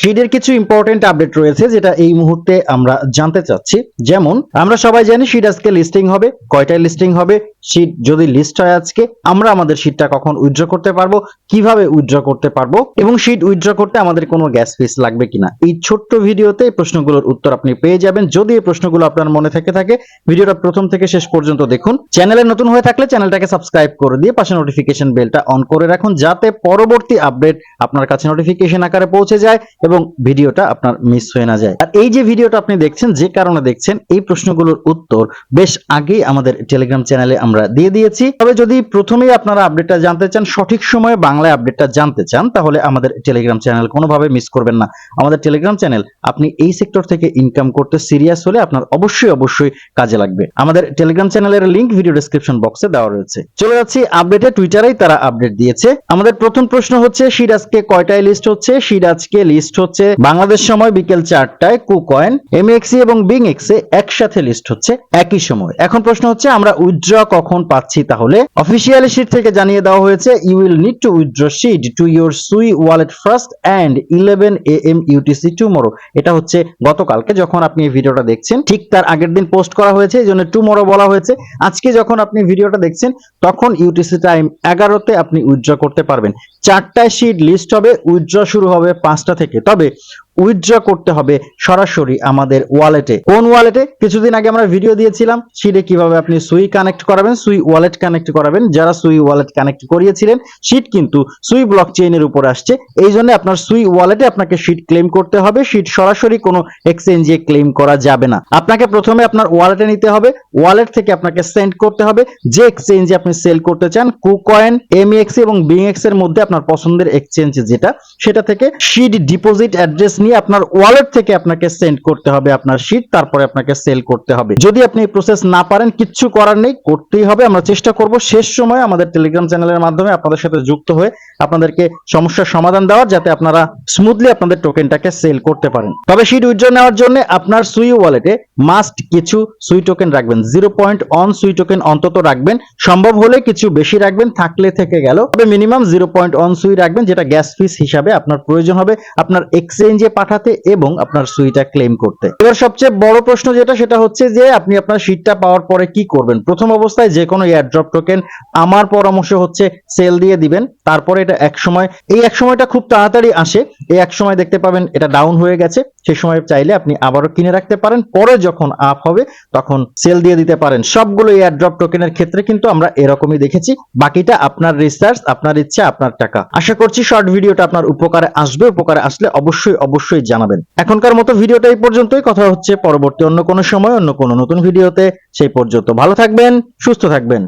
শিটের কিছু important update রয়েছে যেটা এই মুহূর্তে আমরা জানতে চাচ্ছি। যেমন, আমরা সবাই জানি শিট আজকে লিস্টিং হবে। কয়টায় লিস্টিং হবে? শিট যদি লিস্ট হয় আজকে, আমরা আমাদের শিটটা কখন উইথড্র করতে পারব? কীভাবে উইথড্র করতে পারব? এবং শিট উইথড্র করতে আমাদের কোনো গ্যাস ফিস লাগবে কিনা? এই ছোট্ট ভিডিওতে এই প্রশ্নগুলোর উত্তর আপনি পেয়ে যাবেন। যদি এই প্রশ্নগুলো আপনার মনে থেকে থাকে, ভিডিওটা প্রথম থেকে শেষ পর্যন্ত দেখুন। চ্যানেলে নতুন হয়ে থাকলে চ্যানেলটাকে সাবস্ক্রাইব করে দিয়ে পাশে নোটিফিকেশন বেলটা অন করে রাখুন, যাতে পরবর্তী আপডেট আপনার কাছে নোটিফিকেশন আকারে পৌঁছে যায়। এবং ভিডিওটা আপনার মিস হয়ে না যায়। আর এই যে ভিডিওটা আপনি দেখছেন, যে কারণে দেখছেন, এই প্রশ্নগুলোর উত্তর বেশ আগেই আমাদের টেলিগ্রাম চ্যানেলে আমরা দিয়ে দিয়েছি। তবে যদি প্রথমেই আপনারা আপডেটটা জানতে চান, সঠিক সময়ে বাংলায় আপডেটটা জানতে চান, তাহলে আমাদের টেলিগ্রাম চ্যানেল কোনোভাবে মিস করবেন না। আমাদের টেলিগ্রাম চ্যানেল আপনি এই সেক্টর থেকে ইনকাম করতে সিরিয়াস হলে আপনার অবশ্যই অবশ্যই কাজে লাগবে। আমাদের টেলিগ্রাম চ্যানেলের লিংক ভিডিও ডেসক্রিপশন বক্সে দেওয়া রয়েছে। চলে যাচ্ছি আপডেটে টুইটারেই তারা আপডেট দিয়েছে। আমাদের প্রথম প্রশ্ন হচ্ছে আজকে কয়টায় লিস্ট হচ্ছে? আজকে লিস্ট হচ্ছে বাংলাদেশ সময় বিকেল চারটায় কুকয়েন এমএক্সি এবং বিং এক্সে একসাথে লিস্ট হচ্ছে একই সময়। এখন প্রশ্ন হচ্ছে, আমরা উইথড্র কখন পাচ্ছি? তাহলে অফিসিয়ালি শিট থেকে জানিয়ে দেওয়া হয়েছে you will need to withdraw sheet to your Sui wallet first and eleven A M UTC tomorrow এটা হচ্ছে গতকালকে যখন আপনি এই ভিডিওটা দেখছেন, ঠিক তার আগের দিন পোস্ট করা হয়েছে, এই জন্য টুমোরো বলা হয়েছে। আজকে যখন আপনি ভিডিওটা দেখছেন, তখন ইউটিসি টাইম এগারোতে আপনি উইথড্র করতে পারবেন। চারটায় শিট লিস্ট হবে, উইথড্র শুরু হবে পাঁচটা থেকে। তবে উইথড্র করতে হবে সরাসরি আমাদের ওয়ালেটে কোন ওয়ালেটে কিছুদিন আগে আমরা ভিডিও দিয়েছিলাম শিটে কীভাবে আপনি সুই কানেক্ট করাবেন, সুই ওয়ালেট কানেক্ট করাবেন। যারা সুই ওয়ালেট কানেক্ট করিয়েছিলেন শিট কিন্তু সুই ব্লক চেইনের উপর আসছে। এই জন্য আপনার সুই ওয়ালেটে আপনাকে শিট ক্লেম করতে হবে। শিট সরাসরি কোনো এক্সচেঞ্জে ক্লেম করা যাবে না। আপনাকে প্রথমে আপনার ওয়ালেটে নিতে হবে। ওয়ালেট থেকে আপনাকে সেন্ড করতে হবে। যে এক্সচেঞ্জে আপনি সেল করতে চান কুকয়েন এমএক্স এবং বিএক্স এর মধ্যে আপনার পছন্দের এক্সচেঞ্জ যেটা, সেটা থেকে শিট ডিপোজিট অ্যাড্রেস নিয়ে আপনার ওয়ালেট থেকে আপনাকে সেন্ড করতে হবে আপনার শীট তারপরে আপনাকে সেল করতে হবে। যদি আপনি এই প্রসেস না পারেন, কিচ্ছু করার নেই, করতেই হবে। আমরা চেষ্টা করব শেষ সময় আমাদের টেলিগ্রাম চ্যানেলের মাধ্যমে আপনাদের সাথে যুক্ত হয়ে আপনাদেরকে সমস্যার সমাধান দেওয়ার, যাতে আপনারা স্মুথলি আপনাদের টোকেনটাকে সেল করতে পারেন। তবে শীট উইথড্র নেওয়ার জন্য আপনার সুই ওয়ালেটে মাস্ট কিছু সুই টোকেন রাখবেন। Zero point one Sui token অন্তত রাখবেন। সম্ভব হলে কিছু বেশি রাখবেন, থাকলে থেকে গেল। তবে মিনিমাম জিরো পয়েন্ট অন সুই রাখবেন, যেটা গ্যাস ফিস হিসাবে আপনার প্রয়োজন হবে আপনার এক্সচেঞ্জে পাঠাতে এবং আপনার সুইটা ক্লেম করতে। এবার সবচেয়ে বড় প্রশ্ন যেটা, সেটা হচ্ছে যে আপনি আপনার শিটটা পাওয়ার পরে কি করবেন? প্রথম অবস্থায় যে কোনো এয়ারড্রপ টোকেন আমার পরামর্শ হচ্ছে সেল দিয়ে দিবেন। তারপরে এটা এক সময়, এই এক সময়টা খুব তাড়াতাড়ি আসে। এই এক সময় দেখতে পাবেন এটা ডাউন হয়ে গেছে। সেই সময় চাইলে আপনি আবারও কিনে রাখতে পারেন। পরে যখন আপ হবে, তখন সেল দিয়ে দিতে পারেন। সবগুলো এয়ারড্রপ টোকেনের ক্ষেত্রে কিন্তু আমরা এরকমই দেখেছি। বাকিটা আপনার রিসার্চ আপনার ইচ্ছা, আপনার টাকা। আশা করছি শর্ট ভিডিওটা আপনার উপকারে আসবে। উপকারে আসলে অবশ্যই অবশ্যই জানাবেন। এখনকার মতো ভিডিওটা এই পর্যন্তই। কথা হচ্ছে পরবর্তী অন্য কোনো সময়, অন্য কোনো নতুন ভিডিওতে সেই পর্যন্ত ভালো থাকবেন, সুস্থ থাকবেন।